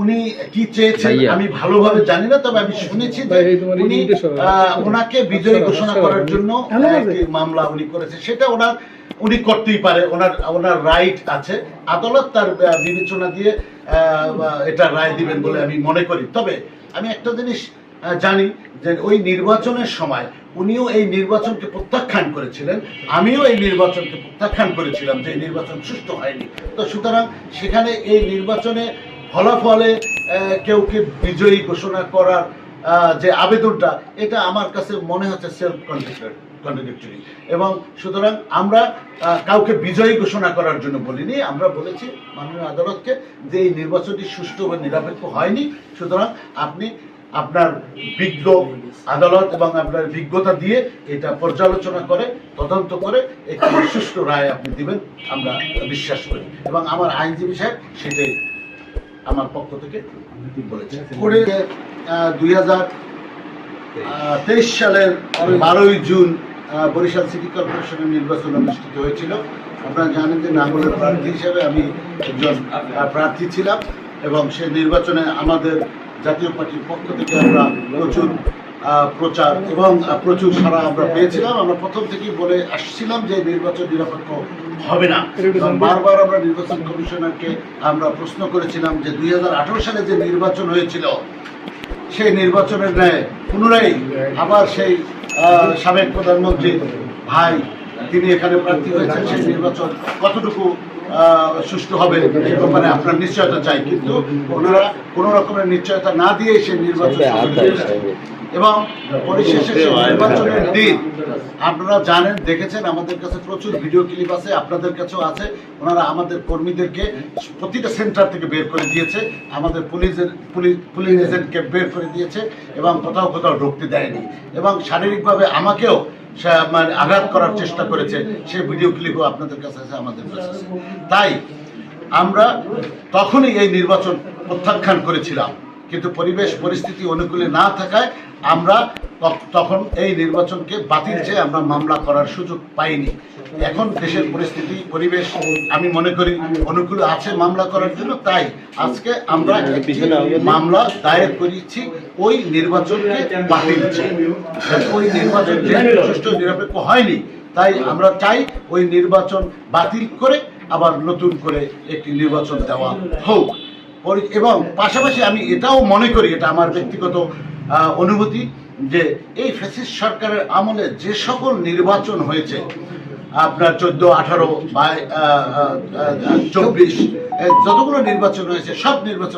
উনি কি চেয়েছেন আমি ভালোভাবে জানি না তবে আমি শুনেছি যে উনি ওনাকে বিজয়ী ঘোষণা আচ্ছা, করার আচ্ছা। জন্য আছে। একটি মামলা উনি করেছে। সেটা ওনার উনি করতেই পারে ওনার ওনার রাইট আছে। আদালত তার বিবেচনা দিয়ে এটা রায় দিবেন বলে আমি মনে করি। তবে আমি একটা জিনিস জানি যে ওই নির্বাচনের সময় উনিও এই নির্বাচনকে প্রত্যাখ্যান করেছিলেন আমিও এই নির্বাচনকে প্রত্যাখ্যান করেছিলাম যে নির্বাচন সুষ্ঠু হয়নি। তো সুতরাং সেখানে এই নির্বাচনে ফলাফলে কেউ কে বিজয়ী ঘোষণা করার যে আবেদনটা, এটা আমার কাছে মনে হচ্ছে সেলফ কন্ট্রাডিক্টরি এবং সুতরাং আমরা কাউকে বিজয়ী ঘোষণা করার জন্য বলিনি, আমরা বলেছি মাননীয় আদালতকে যে এই নির্বাচনটি সুষ্ঠু এবং নিরপেক্ষ হয়নি। সুতরাং আপনি আপনার বিজ্ঞ আদালত এবং আপনার বিজ্ঞতা দিয়ে এটা পর্যালোচনা করে, তদন্ত করে একটি সুষ্ঠু রায় আপনি দিবেন, আমরা বিশ্বাস করি। এবং আমার আইনজীবী সাহেব সেটাই আমার পক্ষ থেকে বলেছে। করে দুই হাজার তেইশ সালের বারোই জুন বরিশাল সিটি কর্পোরেশনের নির্বাচন অনুষ্ঠিত হয়েছিল। আপনারা জানেন যে নাঙ্গলের প্রার্থী হিসেবে আমি একজন প্রার্থী ছিলাম এবং সেই নির্বাচনে আমাদের জাতীয় পার্টির পক্ষ থেকে আমরা প্রচুর প্রচার এবং প্রচুর সারা আমরা পেয়েছিলাম। আমরা প্রথম থেকেই বলে আসছিলাম যে নির্বাচন নিরপেক্ষ হবে না। বারবার আমরা নির্বাচন কমিশনারকে আমরা প্রশ্ন করেছিলাম যে দুই সালে যে নির্বাচন হয়েছিল সেই নির্বাচনের ন্যায় পুনরায় আবার সেই সাবেক প্রধানমন্ত্রী ভাই তিনি এখানে প্রার্থী হয়েছেন সেই নির্বাচন কতটুকু সুষ্ঠু হবে সে ব্যাপারে আপনার নিশ্চয়তা চাই। কিন্তু ওনারা কোনো রকমের নিশ্চয়তা না দিয়ে সেই নির্বাচন শুরু করেছেন। এবং পরিশেষে নির্বাচনের দিন আপনারা জানেন দেখেছেন আমাদের কাছে প্রচুর ভিডিও ক্লিপ আছে আপনাদের কাছেও আছে। ওনারা আমাদের কর্মীদেরকে প্রতিটা সেন্টার থেকে বের করে দিয়েছে আমাদের পুলিশের পুলিশ এজেন্টকে বের করে দিয়েছে এবং কোথাও কোথাও ঢুকতে দেয়নি। এবং শারীরিকভাবে আমাকেও মানে আঘাত করার চেষ্টা করেছে সেই ভিডিও ক্লিপও আপনাদের কাছে আছে আমাদের কাছে আছে। তাই আমরা তখনই এই নির্বাচন প্রত্যাখ্যান করেছিলাম। কিন্তু পরিবেশ পরিস্থিতি অনুকূলে না থাকায় আমরা তখন এই নির্বাচনকে বাতিল চেয়ে আমরা মামলা করার সুযোগ পাইনি। এখন দেশের পরিস্থিতি পরিবেশ আমি মনে করি অনুকূলে আছে মামলা করার জন্য তাই আজকে আমরা মামলা দায়ের করেছি ওই নির্বাচনকে বাতিল চেয়ে। ওই নির্বাচন সুষ্ঠু নিরপেক্ষ হয়নি তাই আমরা চাই ওই নির্বাচন বাতিল করে আবার নতুন করে একটি নির্বাচন দেওয়া হোক। এবং পাশাপাশি আমি এটাও মনে করি এটা আমার ব্যক্তিগত অনুভূতি যে এই ফ্যাসিস্ট সরকারের আমলে যে সকল নির্বাচন হয়েছে, আপনার চোদ্দ, আঠারো বা চব্বিশ যতগুলো নির্বাচন হয়েছে, সব নির্বাচন